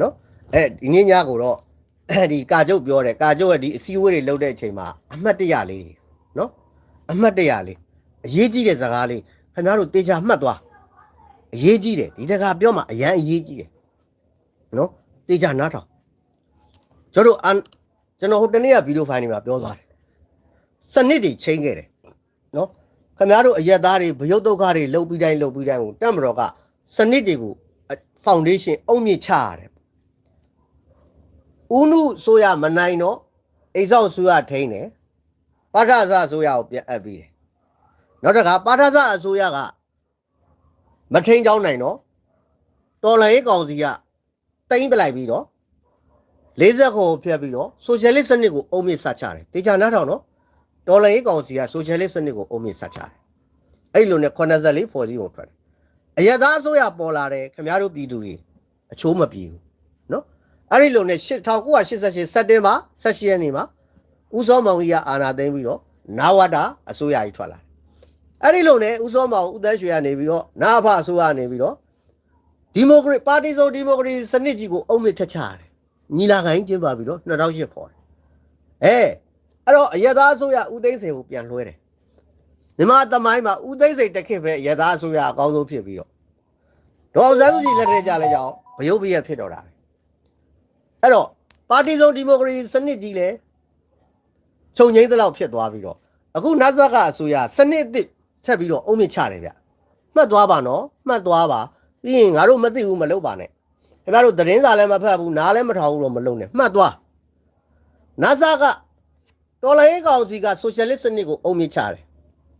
နော်အဲဒီနေ့ညကိုတော့ဒီကာကျုပ်ပြောတယ်ကာကျုပ်ရဲ့ဒီအစည်းအဝေးတွေလုပ်တဲ့အချိန်မှာအမှတ်တရလေးတွေနော်အမှတ်တရလေးအရေးကြီးတဲ့စကားလေးခင်ဗျားတို့တေချာမှတ်သွားအရေးကြီးတယ်ဒီတခါပြောမှာအရန်အရေးကြီးတယ်နော်တေချာနားထောင်ကျွန်တော်တို့အန်ကျွန်တော်ဟိုတနေ့ကဗီဒီယိုဖိုင်တွေမှာပြောသွားတယ်စနစ်တွေချိန်ခဲ့တယ်နော်ခင်ဗျားတို့အရက်သားတွေဗယုတ်ဒုက္ခတွေလှုပ်ပြီးတိုင်းလှုပ်ပြီးတိုင်းကိုတက်မတော်ကစနစ်တွေကိုဖောင်ဒေးရှင်းအုံမြင့်ချရတယ် ဦးနုဆိုရမနိုင်တော့အိမ်ဆောင်ဆိုရထိန်းတယ်ပါထဇဆိုရကိုပြန်အပ်ပြီးတယ်နောက်တစ်ခါပါထဇအစိုးရကမထိန်ချောင်းနိုင်တော့တော်လှန်ရေးကောင်စီကတိမ့်ပလိုက်ပြီးတော့40ခုကိုဖျက်ပြီးတော့ဆိုရှယ်လစ်စနစ်ကိုအုံမြင့်ဆက်ချတယ်တေချာနားထောင်နော်တော်လှန်ရေးကောင်စီကဆိုရှယ်လစ်စနစ်ကိုအုံမြင့်ဆက်ချတယ်အဲ့လိုနဲ့84ဖွဲ့စည်းပုံထွက်တယ်အရသာအစိုးရပေါ်လာတယ်ခင်ဗျားတို့ပြည်သူတွေအချိုးမပြေဘူးနော် အဲ့ဒီလိုနဲ့1988စက်တင်ဘာ18ရက်နေ့မှာဦးစောမောင်ကြီးကအာဏာသိမ်းပြီးတော့နာဝတာအစိုးရကြီးထွက်လာတယ်အဲ့ဒီလိုနဲ့ဦးစောမောင်ဦးသန်းရွှေကနေပြီးတော့နာဖအစိုးရကနေပြီးတော့ဒီမိုကရေပါတီစုံဒီမိုကရေစီစနစ်ကြီးကိုအုံမြင့်ထက်ချရတယ်ညီလာခံကြီးကျင်းပပြီးတော့2008ပေါ်တယ်အဲအဲ့တော့အရသာအစိုးရဦးသိန်းစိန်ကိုပြန်လွှဲတယ်မြန်မာသမိုင်းမှာဦးသိန်းစိန်တစ်ခေတ်ပဲအရသာအစိုးရအကောင်းဆုံးဖြစ်ပြီးတော့ဒေါ်အောင်ဆန်းစုကြည်လက်ထက်ကြလဲကြောင်းဗယုတ်ပြည့်ဖြစ်တော့တာပဲ အဲ့တော့ပါတီစုံဒီမိုကရေစီစနစ်ကြီးလဲခြုံငိမ့်သလောက်ဖြစ်သွားပြီးတော့အခုနတ်ဇက်ကအစိုးရစနစ်အစ်ဆက်ပြီးတော့အုံမြင့်ချတယ်ဗျမှတ်သွားပါနော်မှတ်သွားပါပြီးရင်ငါတို့မသိဘူးမလုပ်ပါနဲ့ခင်ဗျားတို့သတင်းစာလည်းမဖတ်ဘူးနားလည်းမထောင်ဘူးတော့မလုပ်နဲ့မှတ်သွားနတ်ဇက်ကတော်လိုင်းကောင်စီကဆိုရှယ်လစ်စနစ်ကိုအုံမြင့်ချတယ်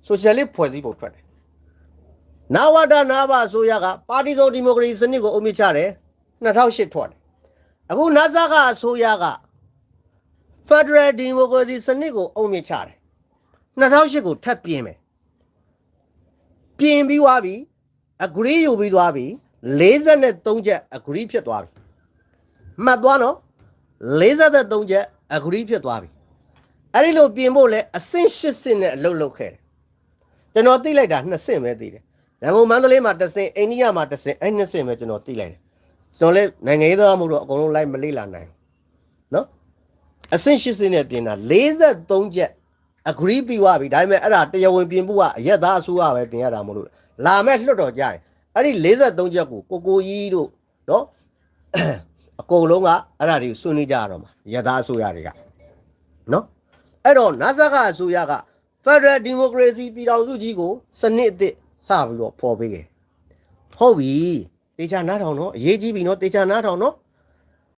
ဆိုရှယ်လစ်ဖွဲ့စည်းပုံထွက်တယ်နာဝတာနာဘအစိုးရကပါတီစုံဒီမိုကရေစီစနစ်ကိုအုံမြင့်ချတယ်2008ထွက်တယ် အခုနတ်ဇက်ကအစိုးရက Federal Democracy စနစ်ကိုအုံမြင့်ချတယ်2008ကိုထပ်ပြင်မယ်ပြင်ပြီးသွားပြီ agree ယူပြီးသွားပြီ43ချက် agree ဖြစ်သွားပြီမှတ်သွားနော်43ချက် agree ဖြစ်သွားပြီအဲ့ဒီလိုပြင်ဖို့လဲအဆင့်8ဆင့်နဲ့အလုပ်လုပ်ခဲ့တယ်ကျွန်တော်သိလိုက်တာ2ဆင့်ပဲသိတယ်ရန်ကုန်မန္တလေးမှာတစ်ဆင့်အိန္ဒိယမှာတစ်ဆင့်အဲ့2ဆင့်ပဲကျွန်တော်သိလိုက်တယ် ကျွန်တော်လဲနိုင်ငံရေးသားမှုတော့အကုန်လုံးလိုက်မလေ့လာနိုင်ဘူးနော်အဆင့်8ဆင့်နဲ့ပြင်တာ43ချက် agree ပြီးသွားပြီဒါပေမဲ့အဲ့ဒါတရားဝင်ပြင်ဖို့ကအရက်သားအစိုးရပဲပြင်ရတာမဟုတ်လို့လာမဲ့လွှတ်တော်ကြရင်အဲ့ဒီ43ချက်ကိုကိုကိုကြီးတို့နော်အကုန်လုံးကအဲ့ဒါတွေကိုဆွေးနွေးကြရတော့မှာရက်သားအစိုးရတွေကနော်အဲ့တော့ NASA ကအစိုးရက Federal Democracy ပြည်ထောင်စုကြီးကိုစနစ်အသစ်စပြီးတော့ဖော်ပေးတယ်ဟုတ်ပြီ တေချာနားထောင်နော်အရေးကြီးပြီနော်တေချာနားထောင်နော်